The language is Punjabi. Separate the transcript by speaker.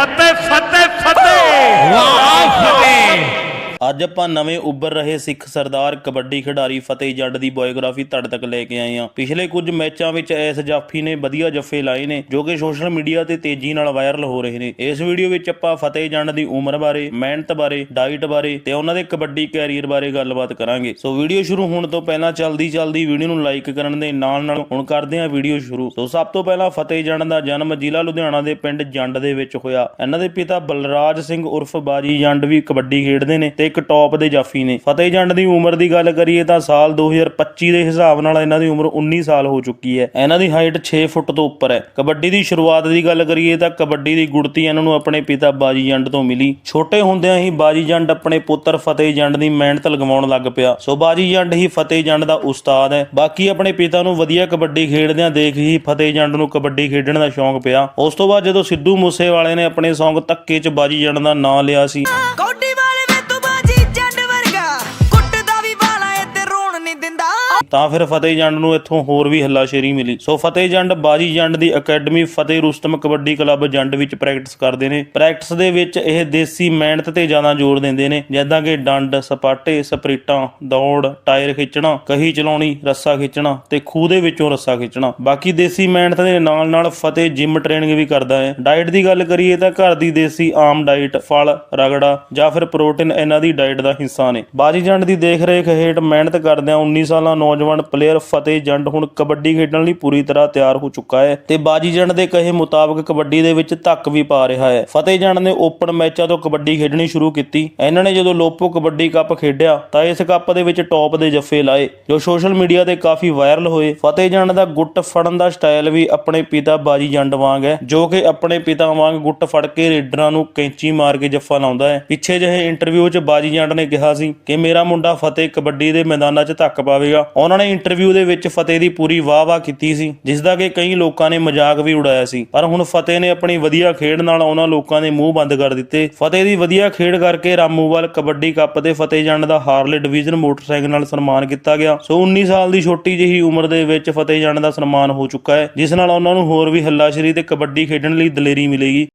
Speaker 1: ਫਤਿਹ
Speaker 2: ਅੱਜ ਆਪਾਂ ਨਵੇਂ ਉੱਭਰ ਰਹੇ ਸਿੱਖ ਸਰਦਾਰ ਕਬੱਡੀ ਖਿਡਾਰੀ ਫਤਿਹ ਜੱਟ ਦੀ ਬਾਇਓਗ੍ਰਾਫੀ ਤੁਹਾਡੇ ਤੱਕ ਲੈ ਕੇ ਆਏ ਹਾਂ। ਪਿਛਲੇ ਕੁਝ ਮੈਚਾਂ ਵਿੱਚ ਇਸ ਜਾਫੀ ਨੇ ਵਧੀਆ ਜੱਫੇ ਲਾਏ ਨੇ, ਜੋ ਕਿ ਸੋਸ਼ਲ ਮੀਡੀਆ ਤੇ ਤੇਜ਼ੀ ਨਾਲ ਵਾਇਰਲ ਹੋ ਰਹੇ ਨੇ। ਇਸ ਵੀਡੀਓ ਵਿੱਚ ਆਪਾਂ ਫਤਿਹ ਜੱਟ ਦੀ ਉਮਰ ਬਾਰੇ, ਮਿਹਨਤ ਬਾਰੇ ਡਾਈਟ ਬਾਰੇ ਤੇ ਉਹਨਾਂ ਦੇ ਕਬੱਡੀ ਕੈਰੀਅਰ ਬਾਰੇ ਗੱਲਬਾਤ ਕਰਾਂਗੇ। ਸੋ ਵੀਡੀਓ ਸ਼ੁਰੂ ਹੋਣ ਤੋਂ ਪਹਿਲਾਂ ਚੱਲਦੀ ਚੱਲਦੀ ਵੀਡੀਓ ਨੂੰ ਲਾਈਕ ਕਰਨ ਦੇ ਨਾਲ ਨਾਲ ਹੁਣ ਕਰਦੇ ਹਾਂ ਵੀਡੀਓ ਸ਼ੁਰੂ। ਸੋ ਸਭ ਤੋਂ ਪਹਿਲਾਂ ਫਤਿਹ ਜੱਟ ਦਾ ਜਨਮ ਜ਼ਿਲ੍ਹਾ ਲੁਧਿਆਣਾ ਦੇ ਪਿੰਡ ਜੰਡ ਦੇ ਵਿੱਚ ਹੋਇਆ। ਇਹਨਾਂ ਦੇ ਪਿਤਾ ਬਲਰਾਜ ਸਿੰਘ ਉਰਫ ਬਾਜੀ ਜੰਡ ਵੀ ਕਬੱਡੀ ਖੇਡਦੇ ਨੇ ਤੇ ਇੱਕ ਟੌਪ ਦੇ ਜਾਫੀ ਨੇ। ਫਤਿਹ ਜੰਡ ਦੀ ਉਮਰ ਦੀ ਗੱਲ ਕਰੀਏ ਤਾਂ ਸਾਲ 2025 ਦੇ ਹਿਸਾਬ ਨਾਲ ਇਹਨਾਂ ਦੀ ਉਮਰ 19 ਸਾਲ ਹੋ ਚੁੱਕੀ ਹੈ। ਇਹਨਾਂ ਦੀ ਹਾਈਟ 6 ਫੁੱਟ ਤੋਂ ਉੱਪਰ ਹੈ। ਕਬੱਡੀ ਦੀ ਸ਼ੁਰੂਆਤ ਦੀ ਗੱਲ ਕਰੀਏ ਤਾਂ ਕਬੱਡੀ ਦੀ ਗੁੜਤੀ ਇਹਨਾਂ ਨੂੰ ਆਪਣੇ ਪਿਤਾ ਬਾਜੀ ਜੰਡ ਤੋਂ ਮਿਲੀ। ਛੋਟੇ ਹੁੰਦਿਆਂ ਹੀ ਬਾਜੀ ਜੰਡ ਆਪਣੇ ਪੁੱਤਰ ਫਤਿਹ ਜੰਡ ਦੀ ਮਿਹਨਤ ਲਗਵਾਉਣ ਲੱਗ ਪਿਆ। ਸੋ ਬਾਜੀ ਜੰਡ ਹੀ ਫਤਿਹ ਜੰਡ ਦਾ ਉਸਤਾਦ ਹੈ। ਬਾਕੀ ਆਪਣੇ ਪਿਤਾ ਨੂੰ ਵਧੀਆ ਕਬੱਡੀ ਖੇਡਦਿਆਂ ਦੇਖ ਹੀ ਫਤਿਹ ਜੰਡ ਨੂੰ ਕਬੱਡੀ ਖੇਡਣ ਦਾ ਸ਼ੌਂਕ ਪਿਆ। ਉਸ ਤੋਂ ਬਾਅਦ ਜਦੋਂ ਸਿੱਧੂ ਮੂਸੇਵਾਲੇ ਨੇ ਆਪਣੇ ਸੌਂਗ ਧੱਕੇ 'ਚ ਬਾਜੀ ਜੰਡ ਦਾ ਨਾਂ ਲਿਆ ਸੀ। ਤਾਂ ਫਿਰ ਫਤਿਹ ਜੰਡ ਨੂੰ ਇੱਥੋਂ ਹੋਰ ਵੀ ਹੱਲਾਸ਼ੇਰੀ ਮਿਲੀ। ਸੋ ਫਤਿਹ ਜੰਡ ਬਾਜੀ ਜੰਡ ਦੀ ਅਕੈਡਮੀ ਫਤਿਹ ਰੁਸਤਮ ਕਬੱਡੀ ਕਲੱਬ ਜੰਡ ਵਿੱਚ ਪ੍ਰੈਕਟਿਸ ਕਰਦੇ ਨੇ। ਪ੍ਰੈਕਟਿਸ ਦੇ ਵਿੱਚ ਇਹ ਦੇਸੀ ਮਿਹਨਤ ਤੇ ਜ਼ਿਆਦਾ ਜ਼ੋਰ ਦਿੰਦੇ ਨੇ, ਜਿੱਦਾਂ ਕਿ ਡੰਡ, ਸਪਾਟੇ, ਸਪਰੀਟਾਂ, ਦੌੜ, ਟਾਇਰ ਖਿੱਚਣਾ, ਕਹੀ ਚਲਾਉਣੀ, ਰੱਸਾ ਖਿੱਚਣਾ ਤੇ ਖੂਹ ਦੇ ਵਿੱਚੋਂ ਰੱਸਾ ਖਿੱਚਣਾ। ਬਾਕੀ ਦੇਸੀ ਮਿਹਨਤ ਦੇ ਨਾਲ ਨਾਲ ਫਤਿਹ ਜਿਮ ਟ੍ਰੇਨਿੰਗ ਵੀ ਕਰਦਾ ਹੈ। ਡਾਈਟ ਦੀ ਗੱਲ ਕਰੀਏ ਤਾਂ ਘਰ ਦੀ ਦੇਸੀ ਆਮ ਡਾਈਟ ਫਲ, ਰਗੜਾ ਜਾਂ ਫਿਰ ਪ੍ਰੋਟੀਨ, ਇਹਨਾਂ ਦੀ ਡਾਈਟ ਦਾ ਹਿੱਸਾ ਨੇ। ਬਾਜੀ ਜੰਡ ਦੀ ਦੇਖ ਰੇਖ ਹੇਠ ਮਿਹਨਤ ਕਰਦਿਆਂ 19 ਸਾਲਾਂ ਨੌਜਵਾਨ ਪਲੇਅਰ ਫਤਿਹ ਜੰਡ ਹੁਣ ਕਬੱਡੀ ਖੇਡਣ ਲਈ ਪੂਰੀ ਤਰ੍ਹਾਂ ਤਿਆਰ ਹੋ ਚੁੱਕਾ ਹੈ ਤੇ ਬਾਜੀ ਜੰਡ ਦੇ ਕਹੇ ਮੁਤਾਬਕ ਕਬੱਡੀ ਦੇ ਵਿੱਚ ਧੱਕ ਵੀ ਪਾ ਰਿਹਾ ਹੈ। ਫਤਿਹ ਜੰਡ ਨੇ ਓਪਨ ਮੈਚਾਂ ਤੋਂ ਕਬੱਡੀ ਖੇਡਣੀ ਸ਼ੁਰੂ ਕੀਤੀ। ਇਹਨਾਂ ਨੇ ਜਦੋਂ ਲੋਪੋ ਕਬੱਡੀ ਕੱਪ ਖੇਡਿਆ ਤਾਂ ਇਸ ਕੱਪ ਦੇ ਵਿੱਚ ਟੌਪ ਦੇ ਜੱਫੇ ਲਾਏ, ਜੋ ਸੋਸ਼ਲ ਮੀਡੀਆ ਤੇ ਕਾਫੀ ਵਾਇਰਲ ਹੋਏ। ਫਤਿਹ ਜੰਡ ਦਾ ਗੁੱਟ ਫੜਨ ਦਾ ਸਟਾਈਲ ਵੀ ਆਪਣੇ ਪਿਤਾ ਬਾਜੀ ਜੰਡ ਵਾਂਗ ਹੈ, ਜੋ ਕਿ ਆਪਣੇ ਪਿਤਾ ਵਾਂਗ ਗੁੱਟ ਫੜ ਕੇ ਰੇਡਰਾਂ ਨੂੰ ਕੈਂਚੀ ਮਾਰ ਕੇ ਜੱਫਾ ਲਾਉਂਦਾ ਹੈ। ਪਿੱਛੇ ਜਿਹੇ ਇੰਟਰਵਿਊ 'ਚ ਬਾਜੀ ਜੰਡ ਨੇ ਕਿਹਾ ਸੀ ਕਿ, ਮੇਰਾ ਮੁੰਡਾ ਫਤਿਹ ਕਬੱਡੀ ਦੇ ਮੈਦਾਨਾਂ 'ਚ ਧੱਕ ਪਾਵੇਗਾ। ਉਹਨਾਂ ਨੇ ਇੰਟਰਵਿਊ ਦੇ ਵਿੱਚ ਫਤਿਹ ਦੀ ਪੂਰੀ ਵਾਹ-ਵਾਹ ਕੀਤੀ ਸੀ ਜਿਸ ਦਾ ਕਿ ਕਈ ਲੋਕਾਂ ਨੇ ਮਜ਼ਾਕ ਵੀ ਉਡਾਇਆ ਸੀ। ਪਰ ਹੁਣ ਫਤਿਹ ਨੇ ਆਪਣੀ ਵਧੀਆ ਖੇਡ ਨਾਲ ਉਹਨਾਂ ਲੋਕਾਂ ਦੇ ਮੂੰਹ ਬੰਦ ਕਰ ਦਿੱਤੇ। ਫਤਿਹ ਦੀ ਵਧੀਆ ਖੇਡ ਕਰਕੇ ਰਾਮੂਵਾਲ ਕਬੱਡੀ ਕੱਪ ਤੇ ਫਤਿਹ ਜੰਡ ਦਾ ਹਾਰਲੇ ਡਿਵੀਜ਼ਨ ਮੋਟਰਸਾਈਕਲ ਨਾਲ ਸਨਮਾਨ ਕੀਤਾ ਗਿਆ। ਸੋ 19 ਸਾਲ ਦੀ ਛੋਟੀ ਜਿਹੀ ਉਮਰ ਦੇ ਵਿੱਚ ਫਤਿਹ ਜੰਡ ਦਾ ਸਨਮਾਨ ਹੋ ਚੁੱਕਾ ਹੈ, ਜਿਸ ਨਾਲ ਉਹਨਾਂ ਨੂੰ ਹੋਰ ਵੀ ਹੱਲਾਸ਼ੇਰੀ ਤੇ ਕਬੱਡੀ ਖੇਡਣ ਲਈ ਦਲੇਰੀ ਮਿਲੇਗੀ।